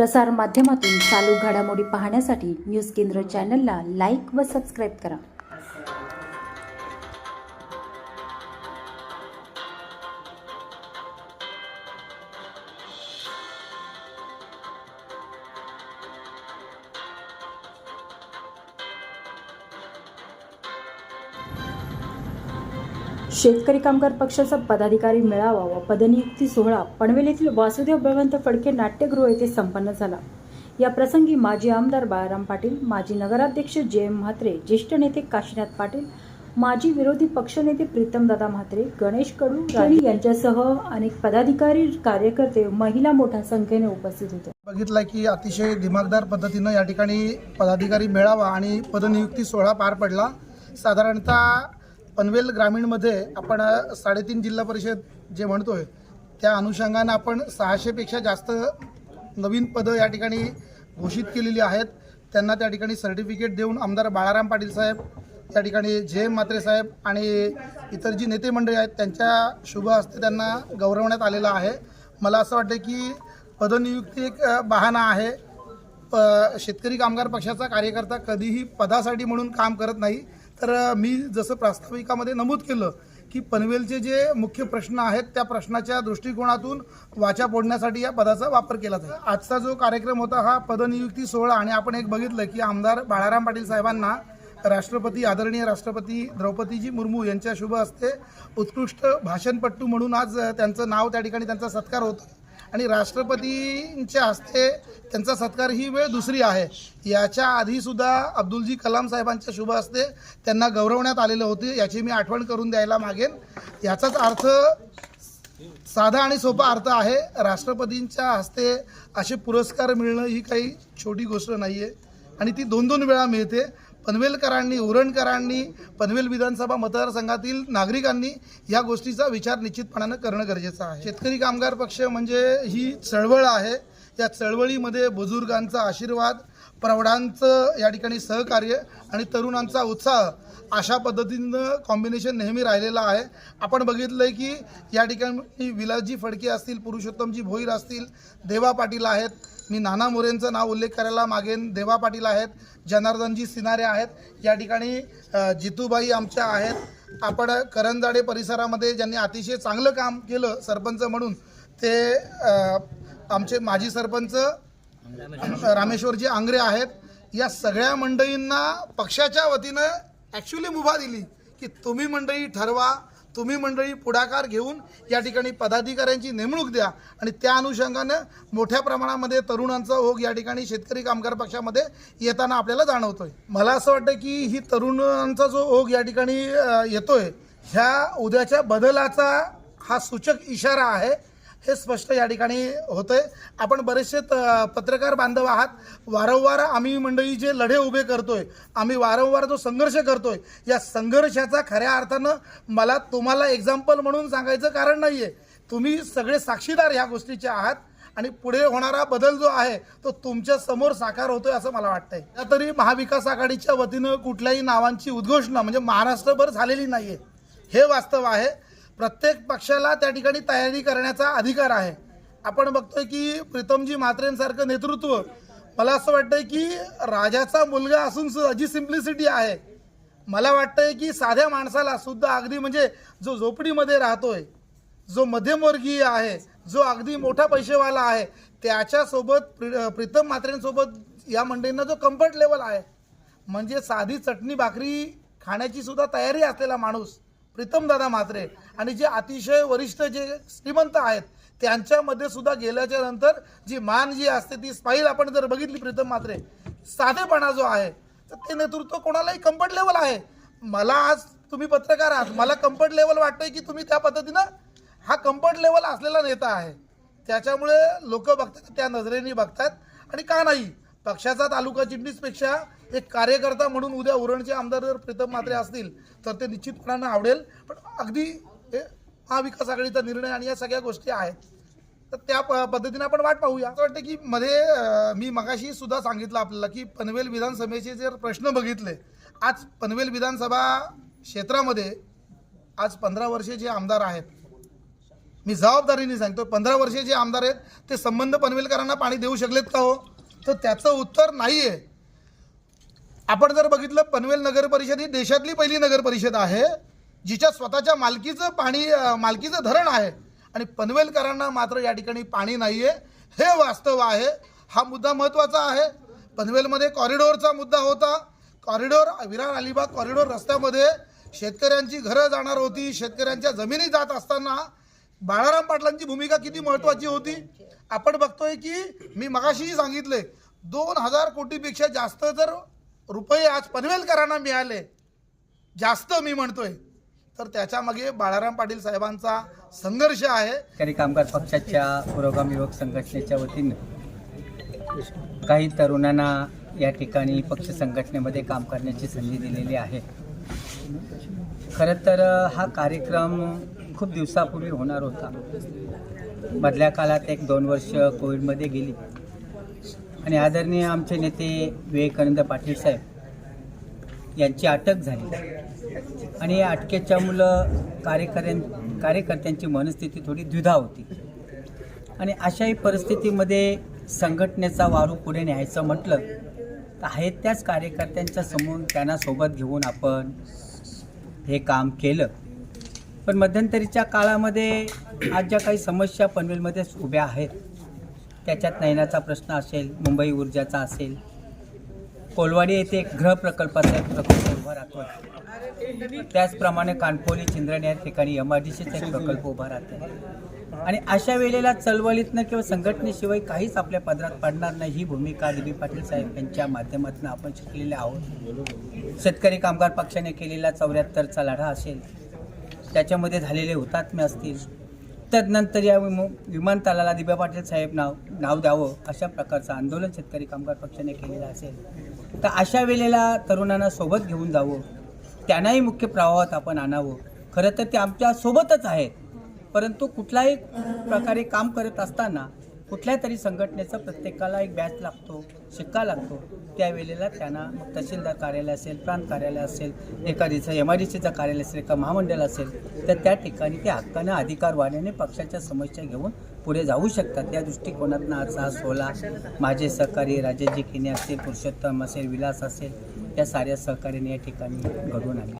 प्रसार माध्यमातून चालू घडामोडी पाहण्यासाठी न्यूज केंद्र चॅनलला लाईक व सबस्क्राईब करा. शेतकरी कामगार पक्षाचा पदाधिकारी मेळावा व पदनियुक्ती सोहळा पनवेल येथील वासुदेव बळवंत फडके नाट्यगृह येथे संपन्न झाला. या प्रसंगी माजी आमदार बाळाराम पाटील माजी नगराध्यक्ष जे एम म्हात्रे ज्येष्ठ नेते काशीनाथ पाटील माजी विरोधी पक्षनेते प्रीतमदादा म्हात्रे गणेश कडू राणी यांच्यासह अनेक पदाधिकारी कार्यकर्ते महिला मोठ्या संख्येने उपस्थित होते. बघितलं की अतिशय दिमागदार पद्धतीनं या ठिकाणी पदाधिकारी मेळावा आणि पदनियुक्ती सोहळा पार पडला. साधारणतः पनवेल ग्रामीणमध्ये आपण साडेतीन जिल्हा परिषद जे म्हणतोय त्या अनुषंगानं आपण सहाशेपेक्षा जास्त नवीन पदं या ठिकाणी घोषित केलेली आहेत. त्यांना त्या ठिकाणी सर्टिफिकेट देऊन आमदार बाळाराम पाटील साहेब त्या ठिकाणी जे एम म्हात्रे साहेब आणि इतर जी नेते मंडळी आहेत त्यांच्या शुभ हस्ते त्यांना गौरवण्यात आलेलं आहे. मला असं वाटतं की पदनियुक्ती एक बहाना बहाणा आहे. प शेतकरी कामगार पक्षाचा कार्यकर्ता कधीही पदासाठी म्हणून काम करत नाही. तर मी जसं प्रास्ताविकामध्ये नमूद केलं की पनवेलचे जे मुख्य प्रश्न आहेत त्या प्रश्नाच्या दृष्टिकोनातून वाचा फोडण्यासाठी या पदाचा वापर केला जाईल. आजचा जो कार्यक्रम होता हा पदनियुक्ती सोहळा आणि आपण एक बघितलं की आमदार बाळाराम पाटील साहेबांना राष्ट्रपती आदरणीय राष्ट्रपती द्रौपदीजी मुर्मू यांच्या शुभ हस्ते उत्कृष्ट भाषणपट्टू म्हणून आज त्यांचं नाव त्या ठिकाणी त्यांचा सत्कार होतो आणि राष्ट्रपतींच्या हस्ते त्यांचा सत्कार ही वेळ दुसरी आहे. याच्या आधीसुद्धा अब्दुलजी कलाम साहेबांच्या शुभ हस्ते त्यांना गौरवण्यात आलेलं होते. याची मी आठवण करून द्यायला मागेन. याचाच अर्थ साधा आणि सोपा अर्थ आहे राष्ट्रपतींच्या हस्ते असे पुरस्कार मिळणं ही काही छोटी गोष्ट नाही आहे आणि ती दोन दोन वेळा मिळते. पनवेलकरांनी उरणकरांनी पनवेल विधानसभा मतदारसंघातील नागरिकांनी या गोष्टीचा विचार निश्चितपणानं करणं गरजेचं आहे. शेतकरी कामगार पक्ष म्हणजे ही चळवळ आहे. या चळवळीमध्ये बुजुर्गांचा आशीर्वाद प्रौढांचं या ठिकाणी सहकार्य आणि तरुणांचा उत्साह अशा पद्धतीनं कॉम्बिनेशन नेहमी राहिलेलं आहे. आपण बघितलं आहे की या ठिकाणी विलासजी फडके असतील पुरुषोत्तमजी भोईर असतील देवा पाटील आहेत. मी नाना मोरेंचं नाव उल्लेख करायला मागेन. देवा पाटील आहेत जनार्दनजी सिनारे आहेत. या ठिकाणी जितूबाई आमच्या आहेत. आपण करंजाडे परिसरामध्ये ज्यांनी अतिशय चांगलं काम केलं सरपंच म्हणून ते आमचे माजी सरपंच रामेश्वरजी आंग्रे आहेत. या सगळ्या मंडळींना पक्षाच्या वतीनं ॲक्च्युली मुभा दिली की तुम्ही मंडळी ठरवा तुम्ही मंडळी पुढाकार घेऊन या ठिकाणी पदाधिकाऱ्यांची नेमणूक द्या आणि त्या अनुषंगानं मोठ्या प्रमाणामध्ये तरुणांचा ओघ या ठिकाणी शेतकरी कामगार पक्षामध्ये येताना आपल्याला जाणवतोय. मला असं वाटतं की ही तरुणांचा जो ओघ या ठिकाणी येतोय ह्या उद्याच्या बदलाचा हा सूचक इशारा आहे. हे स्पष्ट या ठिकाणी होतंय. आपण बरेचसे त- पत्रकार बांधव आहात. वारंवार आम्ही मंडळी जे लढे उभे करतोय आम्ही वारंवार जो संघर्ष करतोय या संघर्षाचा खऱ्या अर्थानं मला तुम्हाला एक्झाम्पल म्हणून सांगायचं कारण नाही आहे तुम्ही सगळे साक्षीदार ह्या गोष्टीचे आहात आणि पुढे होणारा बदल जो आहे तो तुमच्यासमोर साकार होतोय असं मला वाटतंय. त्या तरी महाविकास आघाडीच्या वतीनं कुठल्याही नावांची उद्घोषणा म्हणजे महाराष्ट्रभर झालेली नाहीये. हे वास्तव आहे. प्रत्येक पक्षाला त्या ठिकाणी तयारी करण्याचा अधिकार आहे. आपण बघतोय की प्रीतमजी म्हात्रेंसारखं नेतृत्व मला असं वाटतंय की राजाचा मुलगा असून सुद्धा जी सिम्प्लिसिटी आहे. मला वाटतंय की साध्या माणसाला सुद्धा अगदी म्हणजे जो झोपडीमध्ये राहतोय जो मध्यमवर्गीय आहे जो अगदी मोठा पैसेवाला आहे त्याच्यासोबत प्रि प्रीतम म्हात्रेंसोबत या मंडळींना जो कम्फर्ट लेवल आहे म्हणजे साधी चटणी भाकरी खाण्याची सुद्धा तयारी असलेला माणूस प्रीतमदादा म्हात्रे आणि जे अतिशय वरिष्ठ जे श्रीमंत आहेत त्यांच्यामध्ये सुद्धा गेल्याच्यानंतर जी मान जी असते ती स्पाईल आपण जर बघितली प्रीतम म्हात्रे साधेपणा जो आहे तर ते नेतृत्व कोणालाही कम्फर्ट लेवल आहे. मला आज तुम्ही पत्रकार आहात मला कम्फर्ट लेवल वाटतंय की तुम्ही त्या पद्धतीनं हा कम्फर्ट लेवल असलेला नेता आहे. त्याच्यामुळे लोक बघतात त्या नजरेने बघतात आणि का नाही? पक्षाचा तालुका चिटणीसपेक्षा एक कार्यकर्ता म्हणून उद्या उरणचे आमदार जर प्रीतम म्हात्रे असतील तर ते निश्चितपणानं आवडेल. पण अगदी हे महाविकास आघाडीचा निर्णय आणि या सगळ्या गोष्टी आहेत. तर त्या प पद्धतीने आपण वाट पाहूया. असं वाटतं की मध्ये मी मगाशी सुद्धा सांगितलं आपल्याला की पनवेल विधानसभेचे जर प्रश्न बघितले आज पनवेल विधानसभा क्षेत्रामध्ये आज पंधरा वर्षे जे आमदार आहेत मी जबाबदारीने सांगतो पंधरा वर्षे जे आमदार आहेत ते संबंध पनवेलकरांना पाणी देऊ शकलेत का हो? तर त्याचं उत्तर नाही आहे आपण जर बघितलं पनवेल नगर परिषद ही देशातली पहिली नगर परिषद आहे जिच्या स्वतःच्या मालकीचं पाणी मालकीचं धरण आहे. आणि पनवेलकरांना मात्र या ठिकाणी पाणी नाही आहे हे वास्तव आहे. हा मुद्दा महत्त्वाचा आहे. पनवेलमध्ये कॉरिडोरचा मुद्दा होता. कॉरिडोर विरार अलिबाग कॉरिडोर रस्त्यामध्ये शेतकऱ्यांची घरं जाणार होती. शेतकऱ्यांच्या जमिनी जात असताना बाळाराम पाटलांची भूमिका किती महत्त्वाची होती? आपण बघतोय की मी मगाशीही सांगितले दोन हजार कोटीपेक्षा जास्त जर रुपये आज पनवेलकरांना मिळाले जास्त मी म्हणतोय तर त्याच्यामागे बाळाराम पाटील साहेबांचा संघर्ष आहे. शेतकरी कामगार पक्षाच्या पुरोगामी युवक संघटनेच्या वतीनं काही तरुणांना या ठिकाणी पक्ष संघटनेमध्ये काम करण्याची संधी दिलेली आहे. खरं तर हा कार्यक्रम खूप दिवसापूर्वी होणार होता. मधल्या काळात एक दोन वर्ष कोविडमध्ये गेली. आणि आदरणीय आमचे नेते विवेकानंद पाटील साहेब यांची अटक झाली. आणि या अटकेच्या मुलं कार्यकर्त्यां कार्यकर्त्यांची मनस्थिती थोडी द्विधा होती. आणि अशाही परिस्थितीमध्ये संघटनेचा वारू पुढे न्यायचं म्हटलं तर आहेत त्याच कार्यकर्त्यांच्या समोर त्यांना सोबत घेऊन आपण हे काम केलं. पण मध्यंतरीच्या काळामध्ये आज ज्या काही समस्या पनवेलमध्ये उभ्या आहेत त्याच्यात नयनाचा प्रश्न असेल मुंबई ऊर्जाचा असेल कोलवाडी येथे एक गृह प्रकल्पाचा एक प्रकल्प उभा राहतो त्याचप्रमाणे कानपोली चिंद्रणे या ठिकाणी एम आय डी सीचा एक प्रकल्प उभा राहतो आणि अशा वेळेला चळवळीतनं किंवा संघटनेशिवाय काहीच आपल्या पदरात पडणार नाही ही भूमिका दिलीप पाटील साहेब यांच्या माध्यमातून आपण शिकलेले आहोत. शेतकरी कामगार पक्षाने केलेला चौऱ्याहत्तरचा लढा असेल त्याच्यामध्ये झालेले हुतात्मे असतील. तदनंतर या विम विमानतळाला दिब्या पाटील साहेब नाव नाव द्यावं अशा प्रकारचं आंदोलन शेतकरी कामगार पक्षाने केलेलं असेल. तर अशा वेळेला तरुणांना सोबत घेऊन जावं. त्यांनाही मुख्य प्रवाहात आपण आणावं. खरं तर ते आमच्या सोबतच आहेत. परंतु कुठलाही प्रकारे काम करत असताना कुठल्या तरी संघटनेचा प्रत्येकाला एक बॅच लागतो शिक्का लागतो. त्यावेळेला त्यांना मग तहसीलदार कार्यालय असेल प्रांत कार्यालय असेल एखादीचं एम आय डी सीचं कार्यालय असेल एका महामंडळ असेल तर त्या ठिकाणी ते हक्कानं अधिकार वाढवणे पक्षाच्या समस्या घेऊन पुढे जाऊ शकतात. त्या दृष्टिकोनातनं आज हा सोहळा माझे सहकारी राजेजी किने असेल पुरुषोत्तम असेल विलास असेल त्या साऱ्या सहकार्याने या ठिकाणी घडवून आणले